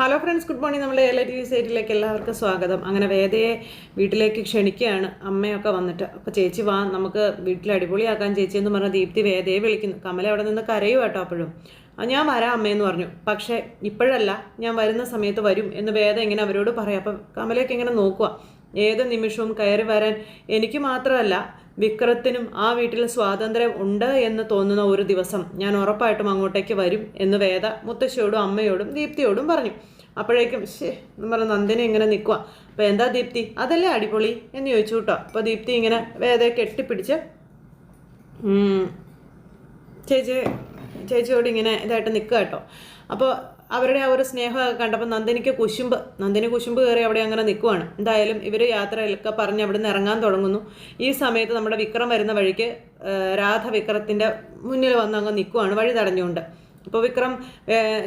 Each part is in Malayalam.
ഹലോ ഫ്രണ്ട്സ് ഗുഡ് മോർണിംഗ് നമ്മുടെ എൽ ടി വി സൈറ്റിലേക്ക് എല്ലാവർക്കും സ്വാഗതം. അങ്ങനെ വേദയെ വീട്ടിലേക്ക് ക്ഷണിക്കുകയാണ്. അമ്മയൊക്കെ വന്നിട്ട്. അപ്പോൾ ചേച്ചി വാ നമുക്ക് വീട്ടിൽ അടിപൊളിയാക്കാൻ ചേച്ചി എന്ന് പറഞ്ഞ ദീപ്തി വേദയെ വിളിക്കുന്നു. കമല അവിടെ നിന്ന് കരയും കേട്ടോ അപ്പോഴും. ഞാൻ വരാം അമ്മയെന്ന് പറഞ്ഞു. പക്ഷേ ഇപ്പോഴല്ല ഞാൻ വരുന്ന സമയത്ത് വരും എന്ന് വേദ ഇങ്ങനെ അവരോട് പറയാം. അപ്പം കമലയൊക്കെ ഇങ്ങനെ നോക്കുക ഏത് നിമിഷവും കയറി വരാൻ എനിക്ക് മാത്രമല്ല വിക്രത്തിനും ആ വീട്ടിൽ സ്വാതന്ത്ര്യം ഉണ്ട് എന്ന് തോന്നുന്ന ഒരു ദിവസം ഞാൻ ഉറപ്പായിട്ടും അങ്ങോട്ടേക്ക് വരും എന്ന് വേദ മുത്തശ്ശിയോടും അമ്മയോടും ദീപ്തിയോടും പറഞ്ഞു. അപ്പോഴേക്കും ശേ എന്ന് പറഞ്ഞ നന്ദിനി ഇങ്ങനെ നിൽക്കുക അപ്പോൾ എന്താ ദീപ്തി? അതല്ലേ അടിപൊളി? എന്ന് ചോദിച്ചു കേട്ടോ. അപ്പോൾ ദീപ്തി ഇങ്ങനെ വേദയെ കെട്ടിപ്പിടിച്ച് ചേച്ചി ചേച്ചിയോട് ഇങ്ങനെ ഇതായിട്ട് നിൽക്കുക കേട്ടോ. അപ്പോൾ അവരുടെ ആ ഒരു സ്നേഹമൊക്കെ കണ്ടപ്പോൾ നന്ദിനിക്ക് കുശുമ്പ് നന്ദിനി കുശുമ്പ് കയറി അവിടെ അങ്ങനെ നിൽക്കുവാണ് എന്തായാലും ഇവർ യാത്രയിലൊക്കെ പറഞ്ഞ് അവിടെ നിന്ന് ഇറങ്ങാൻ തുടങ്ങുന്നു. ഈ സമയത്ത് നമ്മുടെ വിക്രം വരുന്ന വഴിക്ക് രാധ വിക്രത്തിന്റെ മുന്നിൽ വന്ന് അങ്ങ് നിൽക്കുവാണ് വഴി തടഞ്ഞുകൊണ്ട്. അപ്പോൾ വിക്രം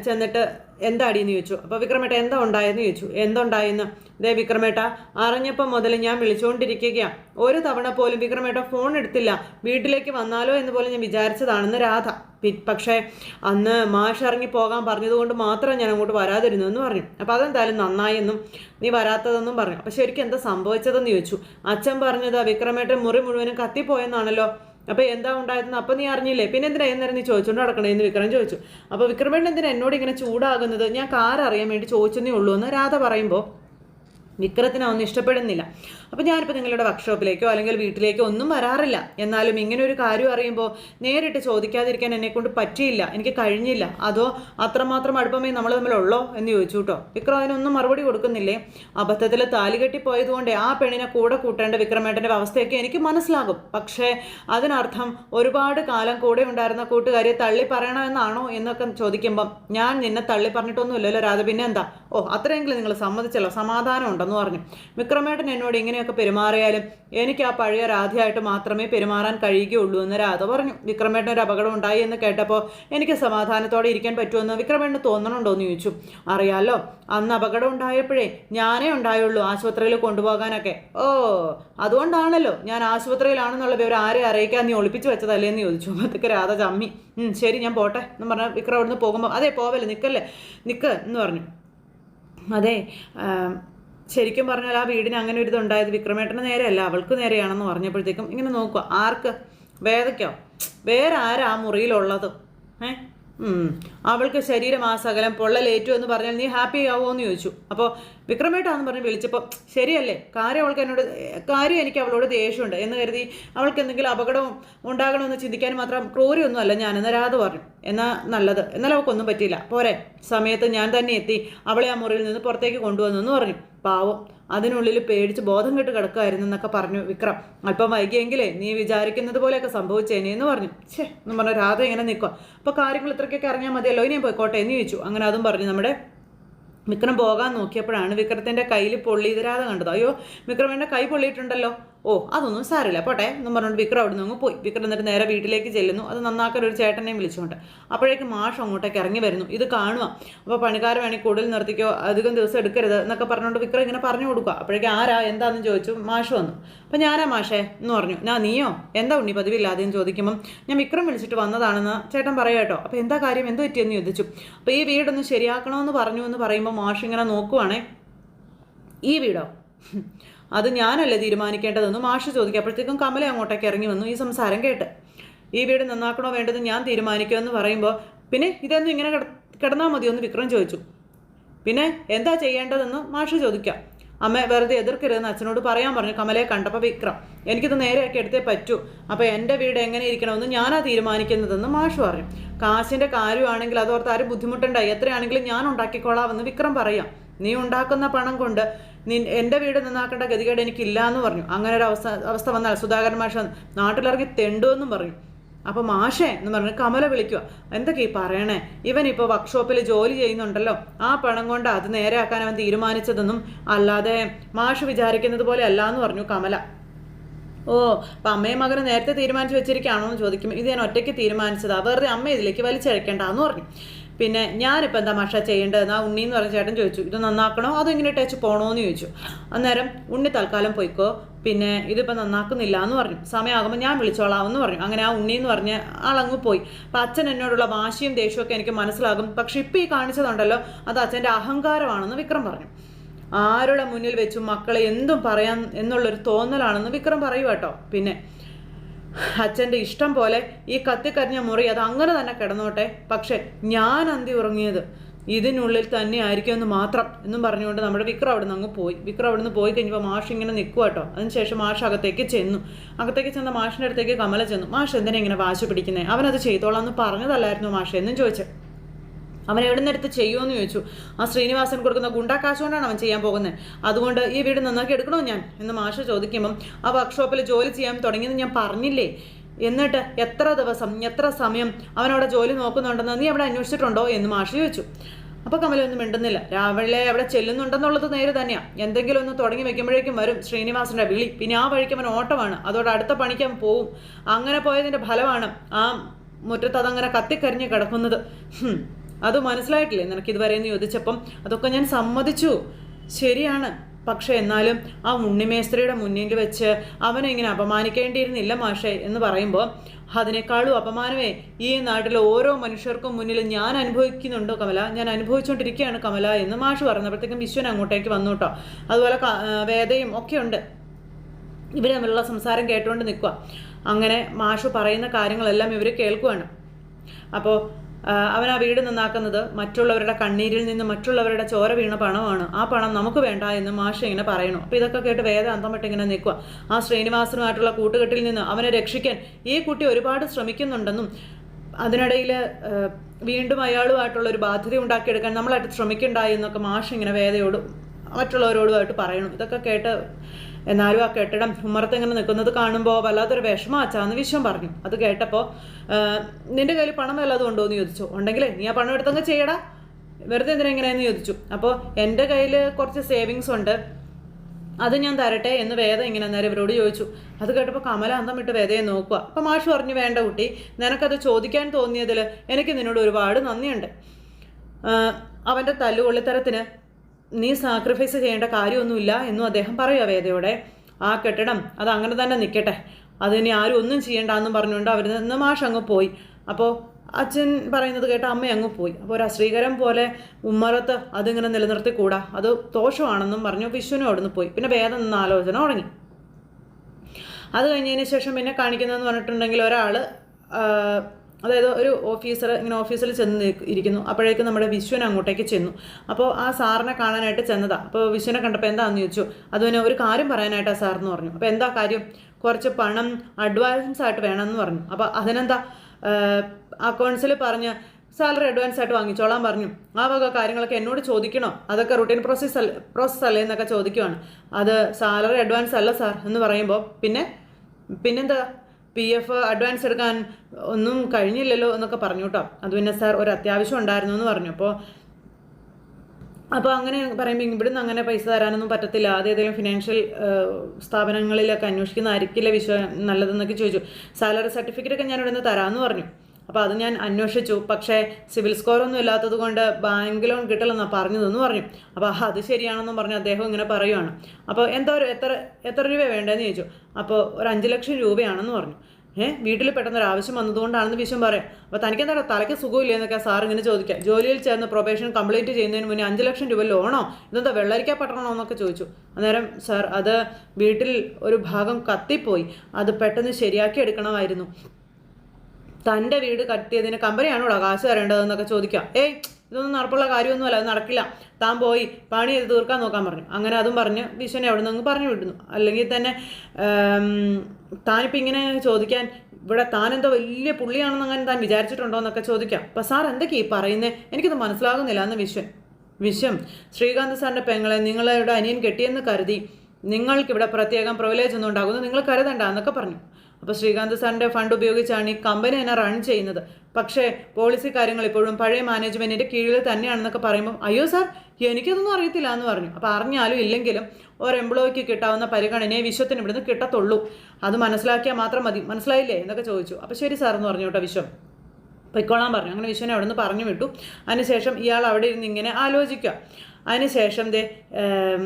ചെന്നിട്ട് എന്താടിയെന്ന് ചോദിച്ചു. അപ്പോൾ വിക്രമേട്ട എന്താ ഉണ്ടായെന്ന് ചോദിച്ചു. എന്തുണ്ടായെന്ന്? ദേ വിക്രമേട്ട അറിഞ്ഞപ്പോൾ മുതൽ ഞാൻ വിളിച്ചുകൊണ്ടിരിക്കുകയാണ് ഒരു തവണ പോലും വിക്രമേട്ട ഫോൺ എടുത്തില്ല. വീട്ടിലേക്ക് വന്നാലോ എന്ന് പോലും ഞാൻ വിചാരിച്ചതാണെന്ന് രാധ. പക്ഷേ അന്ന് മാഷ് ഇറങ്ങി പോകാൻ പറഞ്ഞതുകൊണ്ട് മാത്രം ഞാൻ അങ്ങോട്ട് വരാതിരുന്നു എന്ന് പറഞ്ഞു. അപ്പോൾ അതെന്തായാലും നന്നായെന്നും നീ വരാത്തതെന്നും പറഞ്ഞു. അപ്പോൾ ശരിക്കും എന്താ സംഭവിച്ചതെന്ന് ചോദിച്ചു. അച്ഛൻ പറഞ്ഞത് വിക്രമേട്ടൻ മുറി മുഴുവനും കത്തിപ്പോയെന്നാണല്ലോ. അപ്പോൾ എന്താ ഉണ്ടായിരുന്നു അപ്പോൾ നീ അറിഞ്ഞില്ലേ? പിന്നെ എന്തിനാ എന്നേരം നീ ചോദിച്ചുകൊണ്ട് നടക്കണേ എന്ന് വിക്രം ചോദിച്ചു. അപ്പോൾ വിക്രമേട്ടൻ എന്തിനാ എന്നോട് ഇങ്ങനെ ചൂടാകുന്നത്? ഞാൻ കാർ കാരറിയാൻ വേണ്ടി ചോദിച്ചെന്നേ ഉള്ളൂ എന്ന് രാധ പറയുമ്പോൾ വിക്രത്തിനെ ഒന്നും ഇഷ്ടപ്പെടുന്നില്ല. അപ്പോൾ ഞാനിപ്പോൾ നിങ്ങളുടെ വർക്ക്ഷോപ്പിലേക്കോ അല്ലെങ്കിൽ വീട്ടിലേക്കോ ഒന്നും വരാറില്ല. എന്നാലും ഇങ്ങനെ ഒരു കാര്യം അറിയുമ്പോൾ നേരിട്ട് ചോദിക്കാതിരിക്കാൻ എന്നെക്കൊണ്ട് പറ്റിയില്ല. എനിക്ക് കഴിഞ്ഞില്ല. അതോ അത്രമാത്രം അടുപ്പമേ നമ്മൾ തമ്മിലുള്ളോ എന്ന് ചോദിച്ചു കേട്ടോ. വിക്രം അതിനൊന്നും മറുപടി കൊടുക്കുന്നില്ലേ? അബദ്ധത്തിൽ താലി കെട്ടിപ്പോയതുകൊണ്ട് ആ പെണ്ണിനെ കൂടെ കൂട്ടേണ്ട വിക്രമേട്ടന്റെ അവസ്ഥയൊക്കെ എനിക്ക് മനസ്സിലാകും. പക്ഷേ അതിനർത്ഥം ഒരുപാട് കാലം കൂടെ ഉണ്ടായിരുന്ന കൂട്ടുകാരിയെ തള്ളി പറയണമെന്നാണോ എന്നൊക്കെ ചോദിക്കുമ്പം ഞാൻ നിന്നെ തള്ളി പറഞ്ഞിട്ടൊന്നുമില്ലല്ലോ രാധ. പിന്നെ എന്താ ഓ അത്രയെങ്കിലും നിങ്ങൾ സമ്മതിച്ചല്ലോ. സമാധാനം ഉണ്ടെന്ന് പറഞ്ഞു. വിക്രമേട്ടൻ എന്നോട് ഇങ്ങനെയൊക്കെ പെരുമാറിയാലും എനിക്ക് ആ പഴയ രാധയായിട്ട് മാത്രമേ പെരുമാറാൻ കഴിയുകയുള്ളൂ എന്ന് രാധ പറഞ്ഞു. വിക്രമേട്ടൻ ഒരു അപകടം ഉണ്ടായി എന്ന് കേട്ടപ്പോൾ എനിക്ക് സമാധാനത്തോടെ ഇരിക്കാൻ പറ്റുമെന്ന് വിക്രമേട്ടന് തോന്നണുണ്ടോ എന്ന് ചോദിച്ചു. അറിയാലോ അന്ന് അപകടം ഉണ്ടായപ്പോഴേ ഞാനേ ഉണ്ടായുള്ളൂ ആശുപത്രിയിൽ കൊണ്ടുപോകാനൊക്കെ. ഓ അതുകൊണ്ടാണല്ലോ ഞാൻ ആശുപത്രിയിലാണെന്നുള്ള വിവരം ആരെ അറിയിക്കാൻ നീ ഒളിപ്പിച്ച് വെച്ചതല്ലേ എന്ന് ചോദിച്ചു. അപ്പോഴത്തേക്ക് രാധ ചമ്മി "ഉം, ശരി ഞാൻ പോട്ടെ എന്ന് പറഞ്ഞ വിക്രം അവിടുന്ന് പോകുമ്പോൾ അതെ പോവല്ലേ നിൽക്കല്ലേ നിൽക്ക് എന്ന് പറഞ്ഞു. അതെ ശരിക്കും പറഞ്ഞാൽ ആ വീടിന് അങ്ങനെ ഒരു ഇതുണ്ടായത് വിക്രമേട്ടന് നേരെയല്ല അവൾക്ക് നേരെയാണെന്ന് പറഞ്ഞപ്പോഴത്തേക്കും ഇങ്ങനെ നോക്കുക. ആർക്ക്? വേദയ്ക്കോ? വേറെ ആരാ ആ മുറിയിലുള്ളത്? ഏ? അവൾക്ക് ശരീരം ആ സകലം പൊള്ളലേറ്റു എന്ന് പറഞ്ഞാൽ നീ ഹാപ്പി ആവുമോ എന്ന് ചോദിച്ചു. അപ്പോൾ വിക്രമേട്ടാന്ന് പറഞ്ഞ് വിളിച്ചപ്പോൾ ശരിയല്ലേ? കാര്യം അവൾക്ക് എന്നോട് കാര്യം എനിക്ക് അവളോട് ദേഷ്യമുണ്ട്. എന്ന് കരുതി അവൾക്ക് എന്തെങ്കിലും അപകടം ഉണ്ടാകണമെന്ന് ചിന്തിക്കാൻ മാത്രം ക്രൂരിയൊന്നും അല്ല ഞാൻ എന്ന് രാത് പറഞ്ഞു. എന്നാൽ നല്ലത്. എന്നാൽ അവൾക്കൊന്നും പറ്റിയില്ല. പോരെ. സമയത്ത് ഞാൻ തന്നെ എത്തി അവളെ ആ മുറിയിൽ നിന്ന് പുറത്തേക്ക് കൊണ്ടുവന്നു എന്ന് പറഞ്ഞു. പാവം. അതിനുള്ളിൽ പേടിച്ച് ബോധം കെട്ട് കിടക്കുമായിരുന്നു എന്നൊക്കെ പറഞ്ഞു വിക്രം. അല്പം വൈകിയെങ്കിലേ നീ വിചാരിക്കുന്നത് പോലെയൊക്കെ സംഭവിച്ചേനെ എന്ന് പറഞ്ഞു. ഛേ എന്ന് പറഞ്ഞു രാധ ഇങ്ങനെ നിൽക്കുക അപ്പോൾ കാര്യങ്ങൾ ഇത്രയ്ക്കൊക്കെ അറിഞ്ഞാൽ മതിയല്ലോ ഇനിയും പോയിക്കോട്ടെ എന്ന് ചോദിച്ചു. അങ്ങനെ അതും പറഞ്ഞു. നമ്മുടെ വിക്രം പോകാൻ നോക്കിയപ്പോഴാണ് വിക്രത്തിന്റെ കയ്യിൽ പൊള്ളിയതിരാതെ കണ്ടത്? അയ്യോ വിക്രമേന്റെ കൈ പൊള്ളിയിട്ടുണ്ടല്ലോ. ഓ അതൊന്നും സാരമില്ല. പോട്ടെ എന്നും പറഞ്ഞുകൊണ്ട് വിക്രം അവിടെ നിന്ന് പോയി. വിക്രം എന്നിട്ട് നേരെ വീട്ടിലേക്ക് ചെല്ലുന്നു. അത് നന്നാക്കാൻ ഒരു ചേട്ടനെയും വിളിച്ചുകൊണ്ട്. അപ്പോഴേക്ക് മാഷ് അങ്ങോട്ടേക്ക് ഇറങ്ങി വരുന്നു. ഇത് കാണുക അപ്പോൾ പണിക്കാർ വേണമെങ്കിൽ കൂടുതൽ നിർത്തിക്കോ അധികം ദിവസം എടുക്കരുത് എന്നൊക്കെ പറഞ്ഞുകൊണ്ട് വിക്രം ഇങ്ങനെ പറഞ്ഞു കൊടുക്കുക അപ്പോഴേക്ക് ആരാ എന്താണെന്ന് ചോദിച്ചു. മാഷ് വന്നു. അപ്പോൾ ഞാനാ മാഷേ എന്ന് പറഞ്ഞു. ഞാൻ നീയോ? എന്താ ഉണ്ണി പതിവില്ലാതെയും ചോദിക്കുമ്പം? ഞാൻ വിക്രം വിളിച്ചിട്ട് വന്നതാണെന്ന് ചേട്ടൻ പറയാം കേട്ടോ. അപ്പോൾ എന്താ കാര്യം? എന്ത് പറ്റിയെന്ന് ചോദിച്ചു. അപ്പോൾ ഈ വീടൊന്ന് ശരിയാക്കണമെന്ന് പറഞ്ഞു എന്ന് പറയുമ്പോൾ മാഷ് ഇങ്ങനെ നോക്കുവാണേ. ഈ വീടോ? അത് ഞാനല്ലേ തീരുമാനിക്കേണ്ടതെന്ന് മാഷ് ചോദിക്കും അപ്പോഴത്തേക്കും കമല അങ്ങോട്ടേക്ക് ഇറങ്ങി വന്നു ഈ സംസാരം കേട്ട്. ഈ വീട് നന്നാക്കണോ വേണ്ടത് ഞാൻ തീരുമാനിക്കുമെന്ന് പറയുമ്പോൾ പിന്നെ ഇതൊന്നും ഇങ്ങനെ കിട കിടന്നാൽ മതിയോ എന്ന് വിക്രം ചോദിച്ചു. പിന്നെ എന്താ ചെയ്യേണ്ടതെന്ന് മാഷ് ചോദിക്കാം. അമ്മ വെറുതെ എതിർക്കരുതെന്ന് അച്ഛനോട് പറയാൻ പറഞ്ഞു കമലയെ കണ്ടപ്പോൾ വിക്രം. എനിക്കിത് നേരെയൊക്കെ എടുത്തേ പറ്റൂ. അപ്പോൾ എന്റെ വീട് എങ്ങനെ ഇരിക്കണമെന്ന് ഞാനാ തീരുമാനിക്കുന്നതെന്ന് മാഷ് പറഞ്ഞു. കാശിന്റെ കാര്യമാണെങ്കിൽ അതോർത്ത് ആരും ബുദ്ധിമുട്ടുണ്ടായി എത്രയാണെങ്കിലും ഞാൻ ഉണ്ടാക്കിക്കോളാമെന്ന് വിക്രം പറയാം. നീ ഉണ്ടാക്കുന്ന പണം കൊണ്ട് നീ എന്റെ വീട് നന്നാക്കേണ്ട ഗതികേട് എനിക്കില്ല എന്ന് പറഞ്ഞു. അങ്ങനെ ഒരു അവസ്ഥ അവസ്ഥ വന്നാൽ സുധാകരൻ മാഷ നാട്ടിലിറങ്ങി തെണ്ടുവെന്നും പറഞ്ഞു അപ്പോൾ മാഷേ എന്ന് പറഞ്ഞ് കമല വിളിക്കുക എന്തൊക്കെ ഈ പറയണേ? ഇവൻ ഇപ്പോൾ വർക്ക്ഷോപ്പിൽ ജോലി ചെയ്യുന്നുണ്ടല്ലോ. ആ പണം കൊണ്ട് അത് നേരെയാക്കാൻ അവൻ തീരുമാനിച്ചതെന്നും അല്ലാതെ മാഷ് വിചാരിക്കുന്നത് പോലെ അല്ല എന്ന് പറഞ്ഞു കമല. ഓ അപ്പം അമ്മയും മകനും നേരത്തെ തീരുമാനിച്ചു വെച്ചിരിക്കുകയാണോ എന്ന് ചോദിക്കും ഇത് ഞാൻ ഒറ്റയ്ക്ക് തീരുമാനിച്ചതാ. വെറുതെ അമ്മ ഇതിലേക്ക് വലിച്ചഴക്കേണ്ടെന്ന് പറഞ്ഞു. പിന്നെ ഞാനിപ്പോൾ എന്താ മാഷ ചെയ്യേണ്ടതെന്ന് ആ ഉണ്ണി എന്ന് പറഞ്ഞ ചേട്ടൻ ചോദിച്ചു ഇത് നന്നാക്കണോ? അതോ ഇങ്ങനെ ടച്ച് പോകണോ എന്ന് ചോദിച്ചു. അന്നേരം ഉണ്ണി തൽക്കാലം പോയിക്കോ. പിന്നെ ഇതിപ്പോൾ നന്നാക്കുന്നില്ല എന്ന് പറഞ്ഞു. സമയമാകുമ്പോൾ ഞാൻ വിളിച്ചോളാം എന്ന് പറഞ്ഞു. അങ്ങനെ ആ ഉണ്ണി എന്ന് പറഞ്ഞ് ആളങ്ങ് പോയി. അപ്പം അച്ഛൻ എന്നോടുള്ള വാശിയും ദേഷ്യമൊക്കെ എനിക്ക് മനസ്സിലാകും. പക്ഷെ ഇപ്പം ഈ കാണിച്ചതുണ്ടല്ലോ അത് അച്ഛന്റെ അഹങ്കാരമാണെന്ന് വിക്രം പറഞ്ഞു. ആരുടെ മുന്നിൽ വെച്ചും മക്കളെ എന്തും പറയാം എന്നുള്ളൊരു തോന്നലാണെന്ന് വിക്രം പറയുക കേട്ടോ പിന്നെ അച്ഛന്റെ ഇഷ്ടം പോലെ ഈ കത്തിക്കരിഞ്ഞ മുറി അത് അങ്ങനെ തന്നെ കിടന്നോട്ടെ. പക്ഷെ ഞാൻ അന്തി ഉറങ്ങിയത് ഇതിനുള്ളിൽ തന്നെ ആയിരിക്കും എന്ന് മാത്രം എന്നും പറഞ്ഞുകൊണ്ട് നമ്മുടെ വിക്രം അവിടെ നിന്ന് അങ്ങ് പോയി. വിക്രം അവിടെ നിന്ന് പോയി കഴിഞ്ഞപ്പോൾ മാഷ് ഇങ്ങനെ നിൽക്കുക കേട്ടോ. അതിനുശേഷം മാഷ് അകത്തേക്ക് ചെന്നു. അകത്തേക്ക് ചെന്ന മാഷിന്റെ അടുത്തേക്ക് കമല ചെന്നു. മാഷ് എന്തിനാ ഇങ്ങനെ വാശി പിടിക്കുന്നത് അവനത് ചെയ്തോളാം എന്ന് പറഞ്ഞതല്ലായിരുന്നു മാഷ്? എന്നും ചോദിച്ചു. അവൻ എവിടെ നിന്നെടുത്ത് ചെയ്യുമെന്ന് ചോദിച്ചു. ആ ശ്രീനിവാസൻ കൊടുക്കുന്ന ഗുണ്ടാക്കാശ് കൊണ്ടാണ് അവൻ ചെയ്യാൻ പോകുന്നത് അതുകൊണ്ട് ഈ വീട് നന്നാക്കി എടുക്കണോ ഞാൻ? എന്ന് മാഷ ചോദിക്കുമ്പം ആ വർക്ക്ഷോപ്പിൽ ജോലി ചെയ്യാൻ തുടങ്ങിയെന്ന് ഞാൻ പറഞ്ഞില്ലേ? എന്നിട്ട് എത്ര ദിവസം എത്ര സമയം അവനവിടെ ജോലി നോക്കുന്നുണ്ടെന്ന് നീ അവിടെ അന്വേഷിച്ചിട്ടുണ്ടോ? എന്ന് മാഷ ചോദിച്ചു. അപ്പോൾ കമലൊന്നും മിണ്ടുന്നില്ല. രാവിലെ അവിടെ ചെല്ലുന്നുണ്ടെന്നുള്ളത് നേരെ തന്നെയാണ് എന്തെങ്കിലും ഒന്ന് തുടങ്ങി വെക്കുമ്പോഴേക്കും വരും ശ്രീനിവാസന്റെ വിളി. പിന്നെ ആ വഴിക്ക് അവൻ ഓട്ടമാണ്. അതോടെ അടുത്ത പണിക്ക് അവൻ പോവും. അങ്ങനെ പോയതിന്റെ ഫലമാണ് ആ മുറ്റത്ത് അതങ്ങനെ കത്തിക്കരിഞ്ഞ് കിടക്കുന്നത്. അത് മനസ്സിലായിട്ടില്ലേ? നിനക്ക് ഇതുവരെ എന്ന് ചോദിച്ചപ്പം അതൊക്കെ ഞാൻ സമ്മതിച്ചു. ശരിയാണ്. പക്ഷേ എന്നാലും ആ ഉണ്ണിമേസ്ത്രിയുടെ മുന്നിൽ വെച്ച് അവനെ ഇങ്ങനെ അപമാനിക്കേണ്ടിയിരുന്നില്ല മാഷേ എന്ന് പറയുമ്പോൾ അതിനേക്കാളും അപമാനമേ ഈ നാട്ടിലെ ഓരോ മനുഷ്യർക്കും മുന്നിൽ ഞാൻ അനുഭവിക്കുന്നുണ്ടോ കമല? ഞാൻ അനുഭവിച്ചുകൊണ്ടിരിക്കുകയാണ് കമല എന്ന് മാഷ് പറഞ്ഞപ്പോഴത്തേക്കും വിശ്വൻ അങ്ങോട്ടേക്ക് വന്നു കേട്ടോ. അതുപോലെ വേദയും ഒക്കെ ഉണ്ട്. ഇവർ തമ്മിലുള്ള സംസാരം കേട്ടുകൊണ്ട് നിൽക്കുക. അങ്ങനെ മാഷു പറയുന്ന കാര്യങ്ങളെല്ലാം ഇവർ കേൾക്കുവാണ്. അപ്പോൾ അവൻ ആ വീട് നന്നാക്കുന്നത് മറ്റുള്ളവരുടെ കണ്ണീരിൽ നിന്ന് മറ്റുള്ളവരുടെ ചോര വീണ പണമാണ്. ആ പണം നമുക്ക് വേണ്ട എന്ന് മാഷ ഇങ്ങനെ പറയണു. അപ്പോൾ ഇതൊക്കെ കേട്ട് വേദ അന്തമിട്ട് ഇങ്ങനെ നിൽക്കുക ആ ശ്രീനിവാസനുമായിട്ടുള്ള കൂട്ടുകെട്ടിൽ നിന്ന് അവനെ രക്ഷിക്കാൻ ഈ കുട്ടി ഒരുപാട് ശ്രമിക്കുന്നുണ്ടെന്നും അതിനിടയിൽ വീണ്ടും അയാളുമായിട്ടുള്ള ഒരു ബാധ്യത ഉണ്ടാക്കിയെടുക്കാൻ നമ്മളായിട്ട് ശ്രമിക്കണ്ടായി എന്നൊക്കെ മാഷ് ഇങ്ങനെ വേദയോട് മറ്റുള്ളവരോടുമായിട്ട് പറയണം. ഇതൊക്കെ കേട്ട് എന്നാലും ആ കെട്ടിടം ഉമ്മറത്ത് ഇങ്ങനെ നിൽക്കുന്നത് കാണുമ്പോൾ വല്ലാത്തൊരു വിഷമം അച്ചാന്ന് വിശ്വം പറഞ്ഞു. അത് കേട്ടപ്പോൾ നിന്റെ കയ്യിൽ പണം വല്ലതും ഉണ്ടോ? എന്ന് ചോദിച്ചു. ഉണ്ടെങ്കിലേ നീ ആ പണം എടുത്തങ്ങ് ചെയ്യടാ. വെറുതെ എന്തിനാ ഇങ്ങനെയെന്ന് ചോദിച്ചു. അപ്പോൾ എന്റെ കയ്യിൽ കുറച്ച് സേവിങ്സ് ഉണ്ട്. അത് ഞാൻ തരട്ടെ? എന്ന് വേദ ഇങ്ങനെ നേരെ ഇവരോട് ചോദിച്ചു. അത് കേട്ടപ്പോൾ കമല അന്തം വിട്ട് വേദയെ നോക്കുക. അപ്പം മാഷ് പറഞ്ഞു വേണ്ട കുട്ടി നിനക്കത് ചോദിക്കാൻ തോന്നിയതിൽ എനിക്ക് നിന്നോട് ഒരുപാട് നന്ദിയുണ്ട്. അവന്റെ തല്ലുകൊള്ളിത്തരത്തിന് നീ സാക്രിഫൈസ് ചെയ്യേണ്ട കാര്യമൊന്നുമില്ല എന്നും അദ്ദേഹം പറയുക വേദയോടെ ആ കെട്ടിടം അത് അങ്ങനെ തന്നെ നിൽക്കട്ടെ അതിനി ആരും ഒന്നും ചെയ്യേണ്ടെന്നും പറഞ്ഞുകൊണ്ട് അവർ നിന്ന് മാഷ് അങ്ങ് പോയി. അപ്പോൾ അച്ഛൻ പറയുന്നത് കേട്ട അമ്മ അങ്ങ് പോയി. അപ്പോൾ ഒരു അശ്രീകരം പോലെ ഉമ്മറത്ത് അതിങ്ങനെ നിലനിർത്തിക്കൂടാ? അത് ദോഷമാണെന്നും പറഞ്ഞു വിശ്വനും അവിടുന്ന് പോയി. പിന്നെ വേദം നിന്ന് ആലോചന തുടങ്ങി. അത് കഴിഞ്ഞതിന് ശേഷം പിന്നെ കാണിക്കുന്നതെന്ന് പറഞ്ഞിട്ടുണ്ടെങ്കിൽ ഒരാൾ അതായത് ഒരു ഓഫീസർ ഇങ്ങനെ ഓഫീസിൽ ചെന്ന് ഇരിക്കുന്നു. അപ്പോഴേക്കും നമ്മുടെ വിശ്വൻ അങ്ങോട്ടേക്ക് ചെന്നു. അപ്പോൾ ആ സാറിനെ കാണാനായിട്ട് ചെന്നതാ. അപ്പോൾ വിശ്വനെ കണ്ടപ്പോൾ എന്താണെന്ന് ചോദിച്ചു? അതുപോലെ ഒരു കാര്യം പറയാനായിട്ടാണ് സാറെന്ന് പറഞ്ഞു. അപ്പോൾ എന്താ കാര്യം? കുറച്ച് പണം അഡ്വാൻസ് ആയിട്ട് വേണമെന്ന് പറഞ്ഞു. അപ്പോൾ അതിനെന്താ? അക്കൗണ്ട്സിൽ പറഞ്ഞ് സാലറി അഡ്വാൻസ് ആയിട്ട് വാങ്ങിച്ചോളാൻ പറഞ്ഞു. ആ വക കാര്യങ്ങളൊക്കെ എന്നോട് ചോദിക്കണോ? അതൊക്കെ റുട്ടീൻ പ്രോസസ് അല്ലേ പ്രോസസ്സ് അല്ലേ എന്നൊക്കെ ചോദിക്കുവാണ്. അത് സാലറി അഡ്വാൻസ് അല്ല സാർ എന്ന് പറയുമ്പോൾ പിന്നെ പിന്നെന്താ? പി എഫ് അഡ്വാൻസ് എടുക്കാൻ ഒന്നും കഴിഞ്ഞില്ലല്ലോ എന്നൊക്കെ പറഞ്ഞു കേട്ടോ അത് പിന്നെ സാർ ഒരു അത്യാവശ്യം ഉണ്ടായിരുന്നു എന്ന് പറഞ്ഞു. അപ്പോൾ അപ്പോൾ അങ്ങനെ പറയുമ്പോൾ ഇവിടുന്ന് അങ്ങനെ പൈസ തരാനൊന്നും പറ്റത്തില്ല. അത് ഏതെങ്കിലും ഫിനാൻഷ്യൽ സ്ഥാപനങ്ങളിലൊക്കെ അന്വേഷിക്കുന്നതായിരിക്കില്ല വിശ്വ നല്ലതെന്നൊക്കെ ചോദിച്ചു. സാലറി സർട്ടിഫിക്കറ്റ് ഒക്കെ ഞാൻ ഇവിടുന്ന് തരാമെന്ന് പറഞ്ഞു. അപ്പോൾ അത് ഞാൻ അന്വേഷിച്ചു. പക്ഷേ സിവിൽ സ്കോർ ഒന്നും ഇല്ലാത്തത് കൊണ്ട് ബാങ്ക് ലോൺ കിട്ടില്ലെന്നാണ് പറഞ്ഞതെന്ന് പറഞ്ഞു. അപ്പോൾ അത് ശരിയാണെന്നും പറഞ്ഞു അദ്ദേഹം ഇങ്ങനെ പറയുവാണ്. അപ്പോൾ എന്തോ ഒരു എത്ര എത്ര രൂപ വേണ്ടതെന്ന് ചോദിച്ചു. അപ്പോൾ ഒരു അഞ്ച് ലക്ഷം രൂപയാണെന്ന് പറഞ്ഞു. ഏഹ് വീട്ടിൽ പെട്ടെന്ന് ഒരു ആവശ്യം വന്നതുകൊണ്ടാണെന്ന് വിശ്വം പറയാം. അപ്പോൾ തനിക്ക് എന്താ തലയ്ക്ക് സുഖമില്ല എന്നൊക്കെ സാർ ഇങ്ങനെ ചോദിക്കാം ജോലിയിൽ ചേർന്ന് പ്രൊബേഷൻ കംപ്ലീറ്റ് ചെയ്യുന്നതിന് മുന്നേ അഞ്ച് ലക്ഷം രൂപ ലോണോ ഇതെന്താ വെള്ളരിക്ക പട്ടണോ എന്നൊക്കെ ചോദിച്ചു. അന്നേരം സാർ അത് വീട്ടിൽ ഒരു ഭാഗം കത്തിപ്പോയി. അത് പെട്ടെന്ന് ശരിയാക്കി എടുക്കണമായിരുന്നു. തന്റെ വീട് കട്ടിയതിന് കമ്പനിയാണോടാ കാശ് തരേണ്ടതെന്നൊക്കെ ചോദിക്കാം. ഏയ് ഇതൊന്നും നടപ്പുള്ള കാര്യമൊന്നുമല്ല അത് നടക്കില്ല. താൻ പോയി പണി ചെയ്ത് തീർക്കാൻ നോക്കാൻ പറഞ്ഞു. അങ്ങനെ അതും പറഞ്ഞ് വിശ്വനെ അവിടെ നിന്ന് പറഞ്ഞു വിടുന്നു. അല്ലെങ്കിൽ തന്നെ താനിപ്പോൾ ഇങ്ങനെ ചോദിക്കാൻ ഇവിടെ താൻ എന്തോ വലിയ പുള്ളിയാണെന്ന് അങ്ങനെ താൻ വിചാരിച്ചിട്ടുണ്ടോ എന്നൊക്കെ ചോദിക്കാം. അപ്പം സാർ എന്തൊക്കെയാണ് ഈ പറയുന്നത് എനിക്കത് മനസ്സിലാകുന്നില്ല എന്ന് വിശ്വൻ. വിശ്വം ശ്രീകാന്ത് സാറിന്റെ പെങ്ങളെ നിങ്ങളുടെ അനിയൻ കെട്ടിയെന്ന് കരുതി നിങ്ങൾക്കിവിടെ പ്രത്യേകം പ്രിവിലേജ് ഒന്നും ഉണ്ടാകുന്നു നിങ്ങൾ കരുതണ്ട എന്നൊക്കെ പറഞ്ഞു. അപ്പോൾ ശ്രീകാന്ത് സാറിന്റെ ഫണ്ട് ഉപയോഗിച്ചാണ് ഈ കമ്പനി തന്നെ റൺ ചെയ്യുന്നത്. പക്ഷേ പോളിസി കാര്യങ്ങൾ ഇപ്പോഴും പഴയ മാനേജ്മെന്റിന്റെ കീഴിൽ തന്നെയാണെന്നൊക്കെ പറയുമ്പോൾ അയ്യോ സാർ എനിക്കതൊന്നും അറിയത്തില്ല എന്ന് പറഞ്ഞു. അപ്പോൾ അറിഞ്ഞാലും ഇല്ലെങ്കിലും ഒരു എംപ്ലോയിക്ക് കിട്ടാവുന്ന പരിഗണനയെ വിശ്വത്തിന് ഇവിടുന്ന് കിട്ടത്തുള്ളൂ. അത് മനസ്സിലാക്കിയാൽ മാത്രം മതി. മനസ്സിലായില്ലേ? എന്നൊക്കെ ചോദിച്ചു. അപ്പോൾ ശരി സാർ എന്ന് പറഞ്ഞു കേട്ടോ വിശ്വം. പൊയ്ക്കോളാൻ പറഞ്ഞു. അങ്ങനെ വിശ്വനെ അവിടെ നിന്ന് പറഞ്ഞു വിട്ടു. അതിനുശേഷം ഇയാൾ അവിടെ ഇരുന്ന് ഇങ്ങനെ ആലോചിക്കുക. അതിനുശേഷം ദേ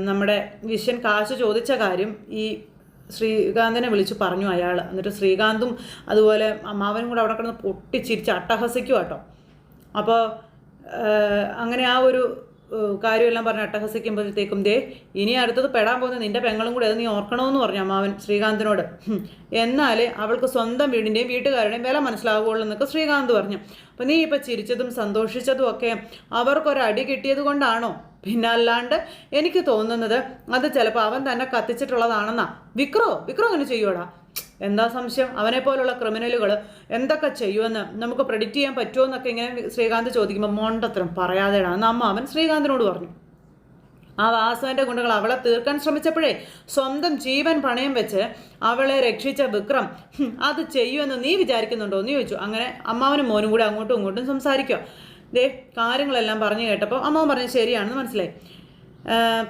നമ്മുടെ വിശ്വൻ കാശ് ചോദിച്ച കാര്യം ഈ ശ്രീകാന്തിനെ വിളിച്ച് പറഞ്ഞു അയാൾ എന്നിട്ട് ശ്രീകാന്തും അതുപോലെ അമ്മാവനും കൂടെ അവിടെ കിടന്ന് പൊട്ടിച്ചിരിച്ച് അട്ടഹസിക്കും കേട്ടോ അപ്പോൾ അങ്ങനെ ആ ഒരു കാര്യമെല്ലാം പറഞ്ഞ് അട്ടഹസിക്കുമ്പോഴത്തേക്കും ദേ ഇനി അടുത്തത് പെടാൻ പോകുന്ന നിന്റെ പെങ്ങളും കൂടെ അത് നീ ഓർക്കണമെന്ന് പറഞ്ഞു അമ്മാവൻ ശ്രീകാന്തിനോട്. എന്നാൽ അവൾക്ക് സ്വന്തം വീടിന്റെയും വീട്ടുകാരുടെയും വില മനസ്സിലാവുകയുള്ളൂ എന്നൊക്കെ ശ്രീകാന്ത് പറഞ്ഞു. അപ്പം നീ ഇപ്പം ചിരിച്ചതും സന്തോഷിച്ചതും ഒക്കെ അവർക്കൊരടി കിട്ടിയത് കൊണ്ടാണോ? പിന്നെ അല്ലാണ്ട് എനിക്ക് തോന്നുന്നത് അത് ചിലപ്പോൾ അവൻ തന്നെ കത്തിച്ചിട്ടുള്ളതാണെന്നാ. വിക്രോ വിക്രോ അങ്ങനെ ചെയ്യുവാടാ? എന്താ സംശയം? അവനെ പോലുള്ള ക്രിമിനലുകൾ എന്തൊക്കെ ചെയ്യുമെന്ന് നമുക്ക് പ്രെഡിക്റ്റ് ചെയ്യാൻ പറ്റുമോ എന്നൊക്കെ ഇങ്ങനെ ശ്രീകാന്ത് ചോദിക്കുമ്പോൾ മോണ്ടത്രം പറയാതെടാ. എന്ന് അമ്മ അവൻ ശ്രീകാന്തിനോട് പറഞ്ഞു. ആ വാസുവിന്റെ ഗുണ്ടകൾ അവളെ തീർക്കാൻ ശ്രമിച്ചപ്പോഴേ സ്വന്തം ജീവൻ പണയം വെച്ച് അവളെ രക്ഷിച്ച വിക്രം അത് ചെയ്യുമെന്ന് നീ വിചാരിക്കുന്നുണ്ടോ എന്ന് ചോദിച്ചു. അങ്ങനെ അമ്മാവനും മോനും കൂടി അങ്ങോട്ടും ഇങ്ങോട്ടും സംസാരിക്കുക ദേ കാര്യങ്ങളെല്ലാം പറഞ്ഞു കേട്ടപ്പോൾ അമ്മാവൻ പറഞ്ഞു ശരിയാണെന്ന് മനസ്സിലായി.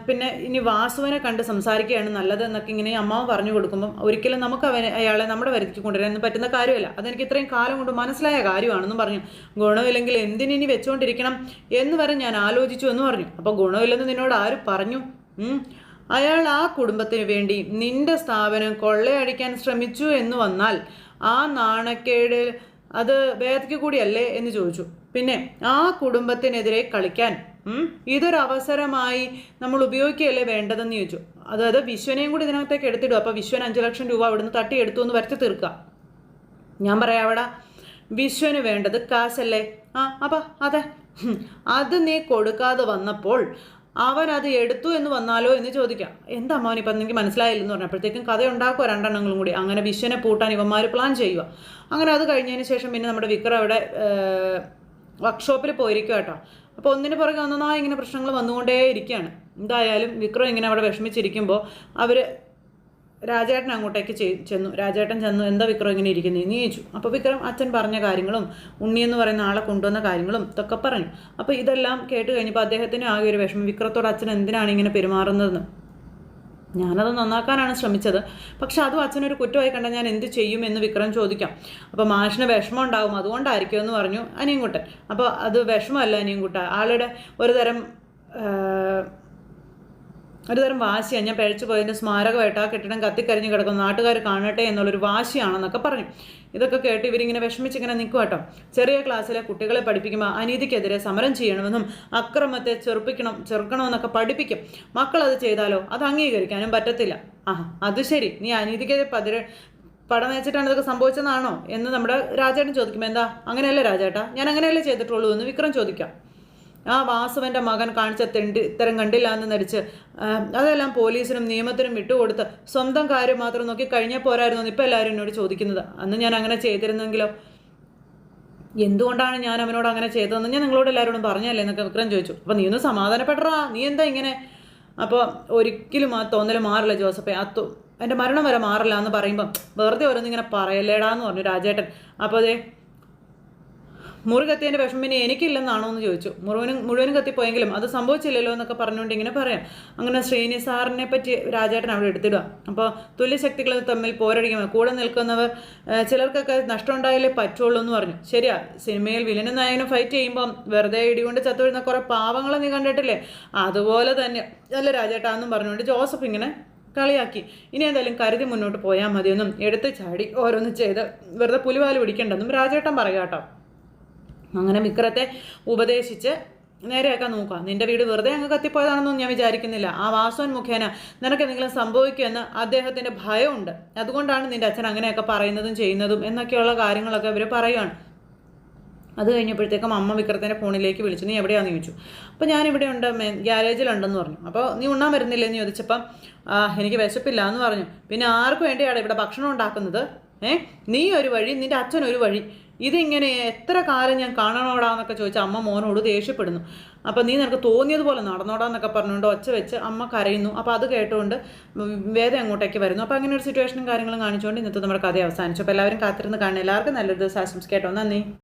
പിന്നെ ഇനി വാസുവിനെ കണ്ട് സംസാരിക്കുകയാണ് നല്ലത് എന്നൊക്കെ ഇങ്ങനെ അമ്മാവൻ പറഞ്ഞു കൊടുക്കുമ്പം ഒരിക്കലും നമുക്ക് അവനെ അയാളെ നമ്മുടെ വരുത്തിക്ക് കൊണ്ടുവരാൻ പറ്റുന്ന കാര്യമല്ല. അതെനിക്ക് ഇത്രയും കാലം കൊണ്ട് മനസ്സിലായ കാര്യമാണെന്നും പറഞ്ഞു. ഗുണമില്ലെങ്കിൽ എന്തിനി വെച്ചുകൊണ്ടിരിക്കണം എന്ന് വരെ ഞാൻ ആലോചിച്ചു എന്ന് പറഞ്ഞു. അപ്പോൾ ഗുണമില്ലെന്ന് നിന്നോട് ആര് പറഞ്ഞു? അയാൾ ആ കുടുംബത്തിന് വേണ്ടി നിന്റെ സ്ഥാപനം കൊള്ളയടിക്കാൻ ശ്രമിച്ചു എന്ന് വന്നാൽ ആ നാണക്കേട് അത് വേദയ്ക്ക് കൂടിയല്ലേ എന്ന് ചോദിച്ചു. പിന്നെ ആ കുടുംബത്തിനെതിരെ കളിക്കാൻ ഇതൊരവസരമായി നമ്മൾ ഉപയോഗിക്കുകയല്ലേ വേണ്ടതെന്ന് ചോദിച്ചു. അതായത് വിശ്വനെയും കൂടി ഇതിനകത്തേക്ക് എടുത്തിടും. അപ്പോൾ വിശ്വൻ അഞ്ച് ലക്ഷം രൂപ അവിടുന്ന് തട്ടിയെടുത്തു എന്ന് വരച്ച് തീർക്കുക. ഞാൻ പറയാം അവിടെ വിശ്വന് വേണ്ടത് കാശല്ലേ? ആ അപ്പം അതെ. അത് നീ കൊടുക്കാതെ വന്നപ്പോൾ അവൻ അത് എടുത്തു എന്ന് വന്നാലോ എന്ന് ചോദിക്കാം. എന്താ മോൻ ഇപ്പം എനിക്ക് മനസ്സിലായില്ലെന്ന് പറഞ്ഞപ്പോഴത്തേക്കും കഥ ഉണ്ടാക്കുക രണ്ടെണ്ണങ്ങളും കൂടി. അങ്ങനെ വിശ്വനെ പൂട്ടാൻ ഇവന്മാർ പ്ലാൻ ചെയ്യുക. അങ്ങനെ അത് കഴിഞ്ഞതിന് ശേഷം പിന്നെ നമ്മുടെ വിക്രം അവിടെ വർക്ക്ഷോപ്പിൽ പോയിരിക്കുക കേട്ടോ. അപ്പോൾ ഒന്നിന് പുറകെ ഒന്നാ ഇങ്ങനെ പ്രശ്നങ്ങൾ വന്നുകൊണ്ടേ ഇരിക്കുകയാണ് എന്തായാലും വിക്രം ഇങ്ങനെ അവിടെ വിഷമിച്ചിരിക്കുമ്പോൾ അവർ രാജേട്ടൻ അങ്ങോട്ടേക്ക് ചെന്നു. രാജേട്ടൻ ചെന്നു. എന്താ വിക്രം ഇങ്ങനെ ഇരിക്കുന്നത് നീ ചോദിച്ചു. അപ്പോൾ വിക്രം അച്ഛൻ പറഞ്ഞ കാര്യങ്ങളും ഉണ്ണി എന്ന് പറയുന്ന ആളെ കൊണ്ടുവന്ന കാര്യങ്ങളും ഇതൊക്കെ പറഞ്ഞു. അപ്പോൾ ഇതെല്ലാം കേട്ട് കഴിഞ്ഞപ്പോൾ അദ്ദേഹത്തിന് ആകെ ഒരു വിഷമം. വിക്രത്തോട് അച്ഛൻ എന്തിനാണ് ഇങ്ങനെ പെരുമാറുന്നതെന്ന്? ഞാനത് നന്നാക്കാനാണ് ശ്രമിച്ചത്. പക്ഷെ അതും അച്ഛനൊരു കുറ്റമായി കണ്ട ഞാൻ എന്ത് ചെയ്യും എന്ന് വിക്രം ചോദിക്കാം. അപ്പോൾ മാഷിന് വിഷമം ഉണ്ടാവും. അതുകൊണ്ടായിരിക്കും എന്ന് പറഞ്ഞു അനിയൻകുട്ടൻ. അപ്പോൾ അത് വിഷമമല്ല അനിയൻകുട്ട ആളുടെ ഒരു തരം ആ, ഒരു തരം വാശിയാണ് ഞാൻ പഴച്ചു പോയതിന്റെ സ്മാരകമായിട്ട് ആ കെട്ടിടം കത്തിക്കരിഞ്ഞ് കിടക്കുന്നു നാട്ടുകാർ കാണട്ടെ എന്നുള്ളൊരു വാശിയാണെന്നൊക്കെ പറഞ്ഞു. ഇതൊക്കെ കേട്ട് ഇവരിങ്ങനെ വിഷമിച്ചിങ്ങനെ നിൽക്കും കേട്ടോ ചെറിയ ക്ലാസ്സിലെ കുട്ടികളെ പഠിപ്പിക്കുമ്പോൾ അനീതിക്കെതിരെ സമരം ചെയ്യണമെന്നും അക്രമത്തെ ചെറുപ്പിക്കണം ചെറുക്കണമെന്നൊക്കെ പഠിപ്പിക്കും. മക്കൾ അത് ചെയ്താലോ? അത് അംഗീകരിക്കാനും പറ്റത്തില്ല. ആ അത് ശരി. നീ അനീതിക്കെതിരെ പതിരെ പടം വെച്ചിട്ടാണ് ഇതൊക്കെ സംഭവിച്ചതാണോ എന്ന് നമ്മുടെ രാജേട്ടൻ ചോദിക്കുമ്പോൾ എന്താ? അങ്ങനെയല്ലേ രാജേട്ടാ? ഞാൻ അങ്ങനെയല്ലേ ചെയ്തിട്ടുള്ളൂ എന്ന് വിക്രം ചോദിക്കാം. ആ വാസുവന്റെ മകൻ കാണിച്ച തെണ്ടി ഇത്തരം കണ്ടില്ല എന്ന് നടിച്ച് അതെല്ലാം പോലീസിനും നിയമത്തിനും വിട്ടുകൊടുത്ത് സ്വന്തം കാര്യം മാത്രം നോക്കി കഴിഞ്ഞാൽ പോരായിരുന്നു ഇപ്പം എല്ലാവരും എന്നോട് ചോദിക്കുന്നത്. അന്ന് ഞാൻ അങ്ങനെ ചെയ്തിരുന്നെങ്കിലോ? എന്തുകൊണ്ടാണ് ഞാൻ അവനോട് അങ്ങനെ ചെയ്തതെന്ന് ഞാൻ നിങ്ങളോട് എല്ലാവരോടും പറഞ്ഞല്ലേ എന്നൊക്കെ വിക്രം ചോദിച്ചു. അപ്പോൾ നീ ഒന്ന് സമാധാനപ്പെടറാ നീ എന്താ ഇങ്ങനെ? അപ്പോൾ ഒരിക്കലും ആ തോന്നൽ മാറില്ല ജോസഫെ. ആ എന്റെ മരണം വരെ മാറില്ല എന്ന് പറയുമ്പം വെറുതെ ഓരോന്നിങ്ങനെ പറയല്ലേടാന്ന് പറഞ്ഞു രാജേട്ടൻ. അപ്പോൾ അതേ മുറി കത്തിയതിന്റെ വിഷമം പിന്നെ എനിക്കില്ലെന്നാണോ എന്ന് ചോദിച്ചു. മുഴുവനും മുഴുവനും കത്തിപ്പോയെങ്കിലും അത് സംഭവിച്ചില്ലല്ലോ എന്നൊക്കെ പറഞ്ഞുകൊണ്ട് ഇങ്ങനെ പറയാം. അങ്ങനെ ശ്രീനി സാറിനെ പറ്റി രാജേട്ടൻ അവിടെ എടുത്തിടുക. അപ്പോൾ തുല്യശക്തികൾ തമ്മിൽ പോരടിക്കുമ്പോൾ കൂടെ നിൽക്കുന്നവർ ചിലർക്കൊക്കെ നഷ്ടം ഉണ്ടായാലേ പറ്റുള്ളൂ എന്ന് പറഞ്ഞു. ശരിയാ സിനിമയിൽ വില്ലനും നായകനും ഫൈറ്റ് ചെയ്യുമ്പം വെറുതെ ഇടികൊണ്ട് ചത്തുവരുന്ന കുറേ പാവങ്ങളെ നീ കണ്ടിട്ടില്ലേ? അതുപോലെ തന്നെ. അല്ല രാജേട്ടാ എന്നും പറഞ്ഞുകൊണ്ട് ജോസഫ് ഇങ്ങനെ കളിയാക്കി. ഇനി എന്തായാലും കരുതി മുന്നോട്ട് പോയാൽ മതിയെന്നും എടുത്ത് ചാടി ഓരോന്ന് ചെയ്ത് വെറുതെ പുലിവാൽ പിടിക്കണ്ടെന്നും രാജേട്ടൻ പറയാം കേട്ടോ. അങ്ങനെ മിക്രത്തെ ഉപദേശിച്ച് നേരെയാക്കാൻ നോക്കുക. നിന്റെ വീട് വെറുതെ അങ്ങ് കത്തിപ്പോയതാണെന്നൊന്നും ഞാൻ വിചാരിക്കുന്നില്ല. ആ വാസവൻ മുഖേന നിനക്ക് എന്തെങ്കിലും സംഭവിക്കുമെന്ന് അദ്ദേഹത്തിന്റെ ഭയമുണ്ട്. അതുകൊണ്ടാണ് നിന്റെ അച്ഛൻ അങ്ങനെയൊക്കെ പറയുന്നതും ചെയ്യുന്നതും എന്നൊക്കെയുള്ള കാര്യങ്ങളൊക്കെ അവർ പറയുകയാണ് അത് കഴിഞ്ഞപ്പോഴത്തേക്കും അമ്മ വിക്രത്തിന്റെ ഫോണിലേക്ക് വിളിച്ചു. നീ എവിടെയാണെന്ന് ചോദിച്ചു. അപ്പോൾ ഞാൻ ഇവിടെ ഉണ്ട് ഗ്യാരേജിലുണ്ടെന്ന് പറഞ്ഞു. അപ്പോൾ നീ ഉണ്ണാൻ വരുന്നില്ലെന്ന് ചോദിച്ചപ്പം "ആ, എനിക്ക് വിശപ്പില്ല എന്ന് പറഞ്ഞു. പിന്നെ ആർക്ക് വേണ്ടിയാണ് ഇവിടെ ഭക്ഷണം ഉണ്ടാക്കുന്നത്? ഏ? നീ ഒരു വഴി നിന്റെ അച്ഛൻ ഒരു വഴി. ഇതിങ്ങനെ എത്ര കാലം ഞാൻ കാണണോടാന്നൊക്കെ ചോദിച്ചാൽ അമ്മ മോനോട് ദേഷ്യപ്പെടുന്നു. അപ്പം നീ നിനക്ക് തോന്നിയതുപോലെ നടന്നോടാന്നൊക്കെ പറഞ്ഞുകൊണ്ട് ഒച്ച വെച്ച് അമ്മ കരയുന്നു. അപ്പോൾ അത് കേട്ടുകൊണ്ട് വേദ അങ്ങോട്ടേക്ക് വരുന്നു. അപ്പോൾ അങ്ങനെ ഒരു സിറ്റുവേഷനും കാര്യങ്ങളും കാണിച്ചുകൊണ്ട് ഇന്നത്തെ നമ്മുടെ കഥ അവസാനിച്ചു. അപ്പോൾ എല്ലാവരും കാത്തിരുന്ന് കാണുക എല്ലാവർക്കും നല്ലൊരു ദിവസം ആശംസിക്കട്ടോ. നന്ദി.